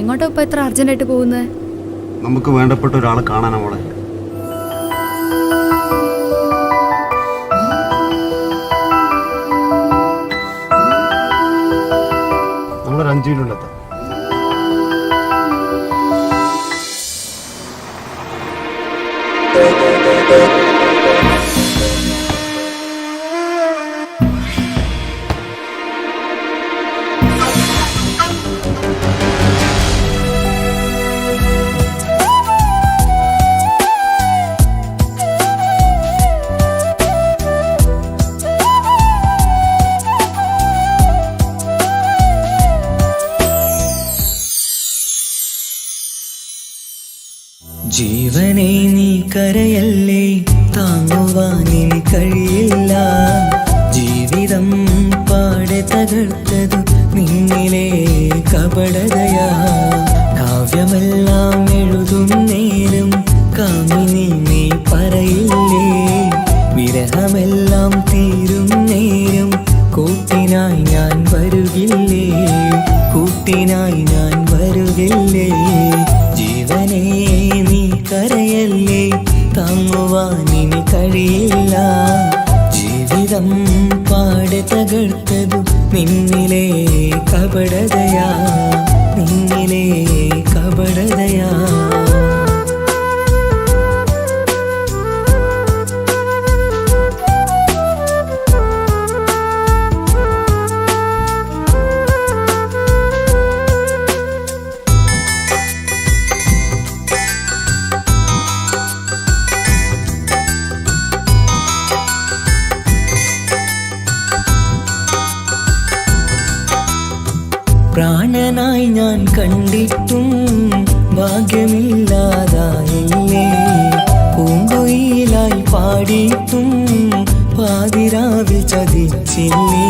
എങ്ങോട്ടാ ഇപ്പൊ ഇത്ര അർജന്റായിട്ട് പോകുന്നത് നമുക്ക് വേണ്ടപ്പെട്ട ഒരാളെ കാണാൻ മോളെ. നമ്മളൊരു അഞ്ചു മിനിറ്റ് എത്താം. ജീവനെ കഴിയില്ല ജീവിതം പാടെ തകർത്തതു നിന്നിലെ കപടതയാ. കാവ്യമെല്ലാം എഴുതും നേരം കാമിനി നീ പറയില്ലേ. വിരഹമെല്ലാം തീരും നേരം കൂട്ടിനായി ഞാൻ വരുകില്ലേ. കൂട്ടിനായി ഞാൻ വരുകില്ലേ. ജീവനെ നീ കരയല്ലേ. താങ്ങുവാനിനി കഴിയില്ല ജീവിതം പാടെ തകർത്തതു നിന്നിലെ കപടതയാ. നിന്നിലെ കപടതയാ. പ്രാണനായി ഞാൻ കണ്ടിട്ടും ഭാഗ്യമില്ലാതായില്ലേ? പൂങ്കൊയിലായി പാടിയിട്ടും പാതിരാവിൽ ചതിച്ചില്ലേ?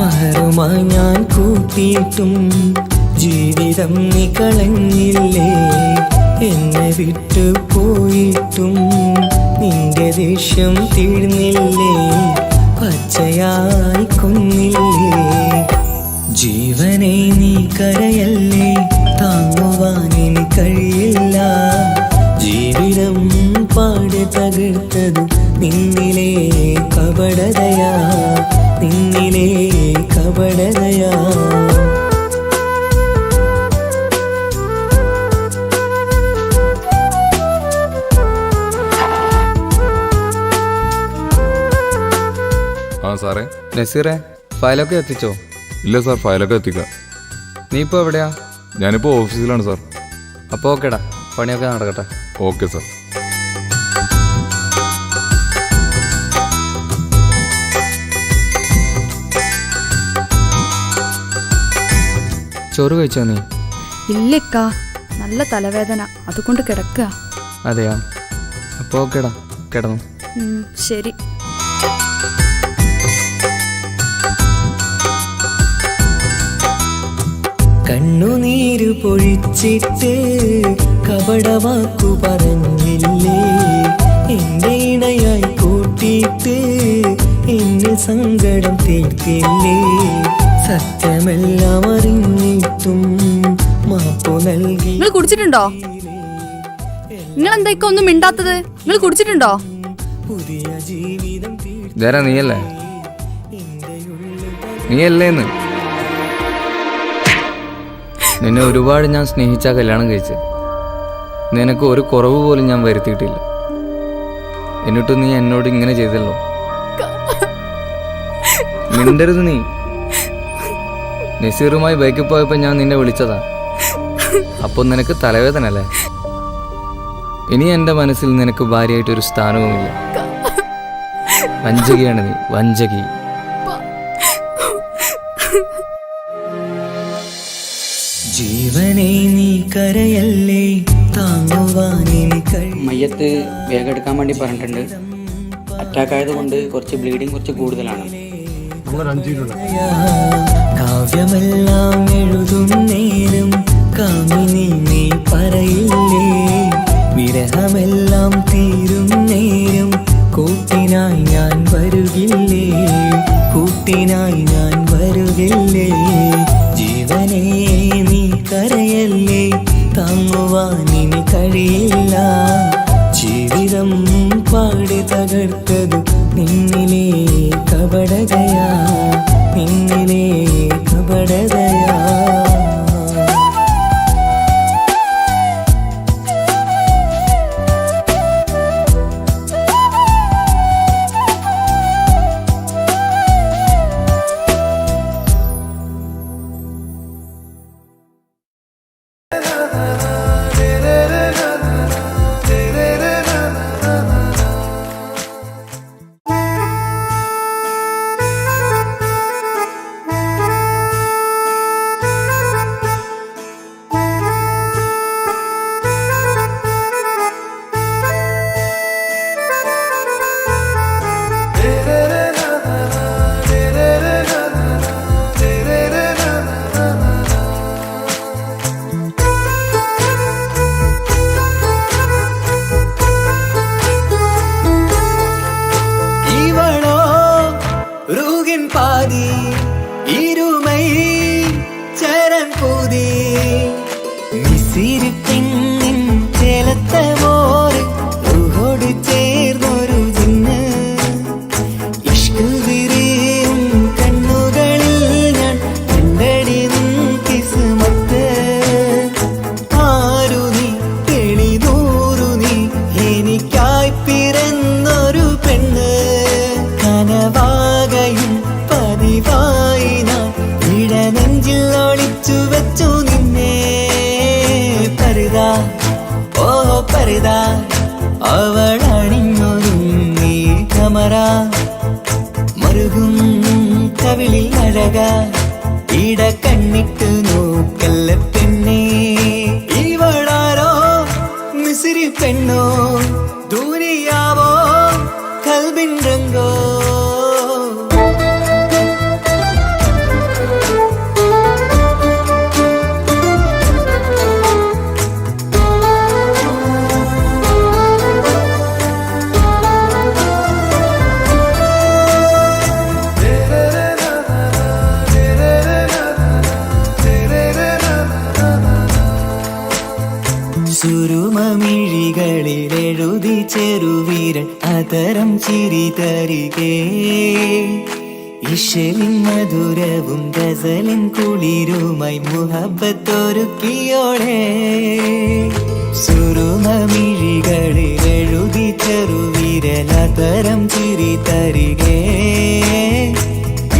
മഹറുമായി ഞാൻ കൂട്ടിയിട്ടും ജീവിതം നിക്കളഞ്ഞില്ലേ കളഞ്ഞില്ലേ എന്നെ വിട്ടു പോയിട്ടും നിന്റെ ദേഷ്യം തീർന്നില്ലേ? പച്ചയായി കൊന്നില്ലേ? ജീവനെ നീ കരയല്ലേ? താങ്ങുവാനിനി കഴിയില്ല. ജീവിതം പാടെ തകർത്തത് നിന്നിലെ കപടതയാ. നിന്നിലെ കപടതയാ. ആ സാറേ. നസീറെ ഫയലൊക്കെ എത്തിച്ചോ? ഇല്ല സാർ ഫയലൊക്കെ എത്തിക്കാം നീ ഇപ്പോൾ എവിടെയാ? ഞാനിപ്പോൾ ഓഫീസിലാണ് സാർ. അപ്പോൾ ഓക്കേടാ. പണിയൊക്കെ നടക്കട്ടെ. Okay sir. ചോറ് കഴിച്ചോ നീ? ഇല്ലക്കാ. നല്ല തലവേദന. അതുകൊണ്ട് കിടക്കുക അതെയാ? അപ്പോൾ ഓക്കേടാ. കിടന്നു. ശരി. കണ്ണുനീര് പൊഴിച്ചിട്ട് കപടവാക്കു പറഞ്ഞില്ലേ? എന്റെ ഇണയായി കൂട്ടിയിട്ട് എന്നെ സങ്കടം തീർത്തില്ലേ? സത്യമെല്ലാം അറിഞ്ഞിട്ടും മാപ്പു നൽകി നിങ്ങൾ കുടിച്ചിട്ടുണ്ടോ? നിങ്ങൾ എന്തൊക്കെ ഒന്നും മിണ്ടാത്തത്? നിങ്ങൾ കുടിച്ചിട്ടുണ്ടോ? പുതിയ ജീവിതം തീർ ഇതാരാ നീയല്ലേ? നീയല്ലേന്ന്? നിന്നെ ഒരുപാട് ഞാൻ സ്നേഹിച്ച കല്യാണം കഴിച്ച്. നിനക്ക് ഒരു കുറവ് പോലും ഞാൻ വരുത്തിയിട്ടില്ല. എന്നിട്ടും നീ എന്നോട് ഇങ്ങനെ ചെയ്തല്ലോ. മിണ്ടരുത് നീ. നസീറുമായി ബൈക്കിൽ പോയപ്പോൾ ഞാൻ നിന്നെ വിളിച്ചതാ. അപ്പോൾ നിനക്ക് തലവേദന അല്ലേ? ഇനി എന്റെ മനസ്സിൽ നിനക്ക് ഭാര്യയായിട്ടൊരു സ്ഥാനവുമില്ല. വഞ്ചകിയാണ് നീ. വഞ്ചകി. നീ കരയല്ലേ? മയ്യത്ത് വേഗം എടുക്കാൻ വേണ്ടി പറഞ്ഞിട്ടുണ്ട്. അറ്റാക്ക് ആയതുകൊണ്ട് കുറച്ച് ബ്ലീഡിങ് കുറച്ച് കൂടുതലാണ്. നീ വിരഹമെല്ലാം ഞാൻ ഞാൻ വരുകില്ലേ? ജീവനേ കരയല്ലേ? താങ്ങുവാൻ ഇനി കഴിയില്ല. ജീവിതം പാടി തകർത്തത് നിന്നിലെ കപടതയാ. നിന്നിലെ കപടതയാ. പരിതാ അണിഞ്ഞൊരുങ്ങി കമറ. മറുകും കവിളിൽ അഴക. ഇട കണ്ണിട്ട് സുരുമമിഴികളിൽ എഴുതി ചെറുവീരൻ അതരം ചിരി തരികേ ഇഷലിൻ മധുരവും ഗസലിൻ കുളിരുമായി മുഹബത്തൊരുക്കിയോടെ സുരുമമിഴികളിൽ എഴുതി ചെറുവീരൻ അതരം ചിരി തരികേ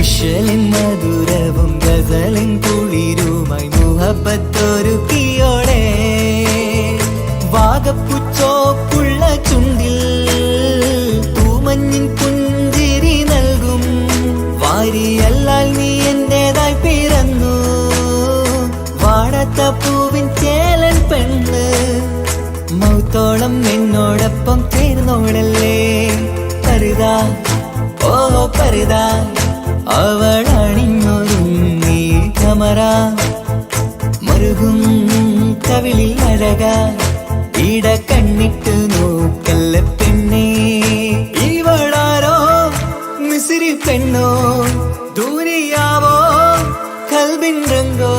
ഇഷലിൻ മധുരവും ഗസലിൻ കുളിരുമായി മുഹബത്തൊരുക്കിയോടെ പൂവിൻ ചേലൻ പെണ്ണ്. മൗത്തോളം എന്നോടൊപ്പം ചേർന്നോളല്ലേ പരുതാ ഓ പരുതാ അവൾ അണിഞ്ഞൊരുങ്ങി കമറ മരുകും കവിളിൽ അഴക ഇട കണ്ണിട്ട് നോക്കല്ല പെണ്ണേ? ഇവളാരോ മിസിരി പെണ്ണോ? ദൂരിയാവോ കൽബിൻ രംഗോ?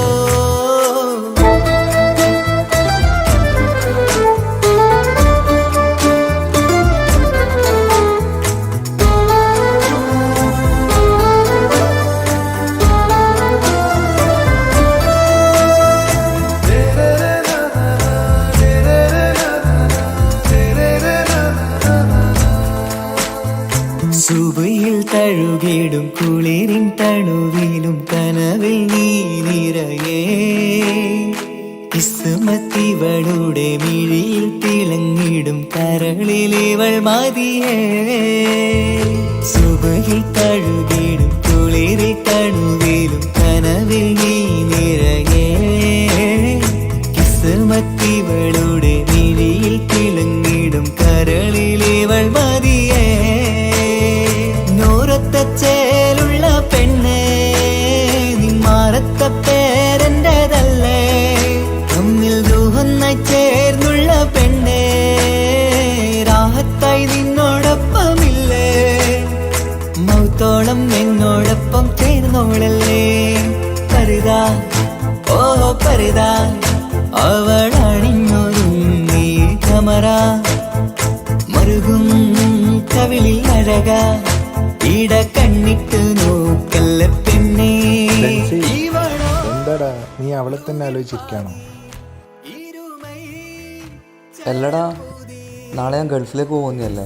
சுபகில் தழுதிடும் குளிரில் தழுதிடும் கனவில் நீ நிறைய. கிசுமத்திவளுடைய ചെറുതായി അവൾ അണിഞ്ഞൊരുങ്ങി കമറ. മറുകും കവിളിൽ അഴക. ഇട കണ്ണിട്ട് നോക്കല്ല പെണ്ണേ. എന്താടാ? നീ അവളെ തന്നെ ആലോചിച്ചിരിക്കാണോ അല്ലടാ നാളെ ഞാൻ ഗൾഫിലേക്ക് പോകുന്നതല്ലേ?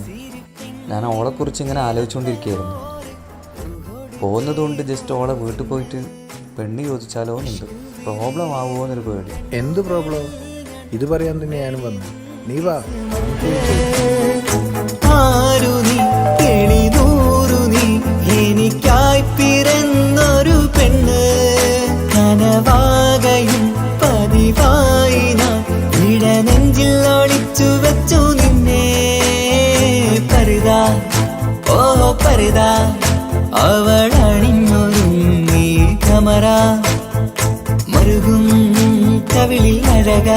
ഞാൻ ഓളെക്കുറിച്ച് ഇങ്ങനെ ആലോചിച്ചുകൊണ്ടിരിക്കുകയായിരുന്നു. പോകുന്നതുകൊണ്ട് ജസ്റ്റ് ഓളെ വീട്ടിൽ പോയിട്ട് പെണ്ണ് ചോദിച്ചാലോന്നുണ്ട് പ്രോബ്ലം ആവുമോ എന്നൊരു പേടി. എന്ത് പ്രോബ്ലം ഇത് പറയാൻ തന്നെയാണ് ഞാനും വന്നു. നീ വാ. നീ? നീ? എനിക്കായി പിറന്നൊരു പെണ്ണ്. കനവാകയും പതിവായി ഞാൻ ഇടനെഞ്ചിൽ ഒളിച്ചു വെച്ചു നിന്നെ. പരുതാ. ഓ പരുതാ. അവൾ അണിഞ്ഞൊരുങ്ങി കമറ. മറുകും കവിളിൽ അഴക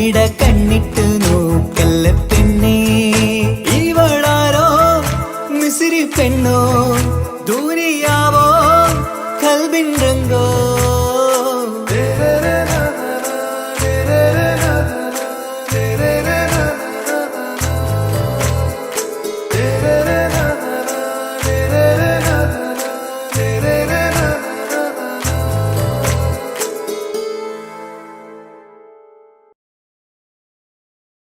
ഇട കണ്ണിട്ട് നോക്കല്ല പെണ്ണേ. ഇവളാരോ മിസിരി പെണ്ണോ ദൂരിയാവോ കൽബിൻ രംഗോ.